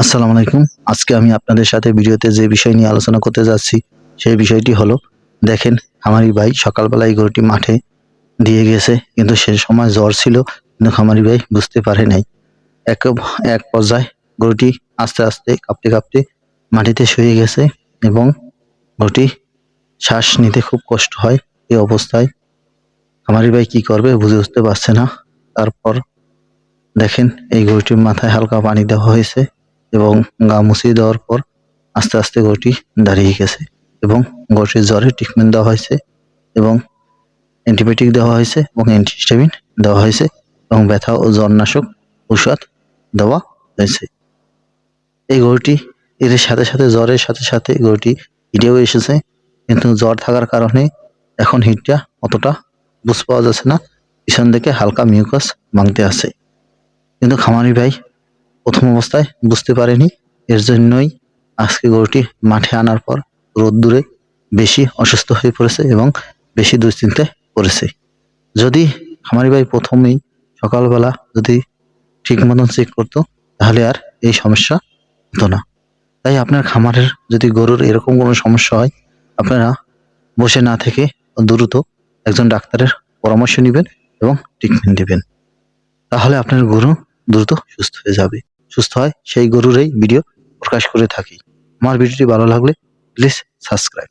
আসসালামু আলাইকুম। আজকে আমি আপনাদের সাথে ভিডিওতে যে বিষয় নিয়ে আলোচনা করতে যাচ্ছি, সেই বিষয়টি হলো, দেখেন আমারই ভাই সকালবেলা এই গরুটি মাঠে দিয়ে গেছে, কিন্তু সে সময় জ্বর ছিল, কিন্তু খামারি ভাই বুঝতে পারে নাই। এক এক পর্যায়ে গরুটি আস্তে আস্তে কাঁপতে কাঁপতে মাটিতে শুয়ে গেছে এবং গরুটি শ্বাস নিতে খুব কষ্ট হয় এই অবস্থায়। খামারি ভাই কি করবে বুঝে উঠতে পারছে না। তারপর দেখেন, এই গরুটির মাথায় হালকা পানি দেওয়া হয়েছে। এবং গা মুছিয়ে দেওয়ার পর আস্তে আস্তে গরুটি দাঁড়িয়ে গেছে এবং গরুটির জ্বরের ট্রিটমেন্ট দেওয়া হয়েছে এবং অ্যান্টিবায়োটিক দেওয়া হয়েছে এবং অ্যান্টিহিস্টামিন দেওয়া হয়েছে এবং ব্যথা ও জ্বরনাশক ঔষধ দেওয়া হয়েছে। এই গরুটি এর সাথে সাথে জ্বরের সাথে সাথে গরুটি হিটেও এসেছে কিন্তু জ্বর থাকার কারণে এখন হিটটা অতটা বুঝ পাওয়া যাচ্ছে না। পিছন দিকে হালকা মিউকাস ভাঙতে আছে। কিন্তু খামারি ভাই প্রথম অবস্থায় বুঝতে পারেনি। এর জন্যই আজকে গরুটি মাঠে আনার পর রোদ্দুরে বেশি অসুস্থ হয়ে পড়েছে এবং বেশি দুশ্চিন্তায় পড়েছে। যদি খামারি ভাই প্রথমেই সকালবেলা যদি ঠিক মতন চেক করতো, তাহলে আর এই সমস্যা হতো না। তাই আপনার খামারের যদি গরুর এরকম কোনো সমস্যা হয়, আপনারা বসে না থেকে দ্রুত একজন ডাক্তারের পরামর্শ নেবেন এবং ট্রিটমেন্ট নেবেন তাহলে আপনার গরু দ্রুত সুস্থ হয়ে যাবে। সুস্থ হয় সেই গরুরই ভিডিও প্রকাশ করে থাকি। আমার ভিডিওটি ভালো লাগলে প্লিজ সাবস্ক্রাইব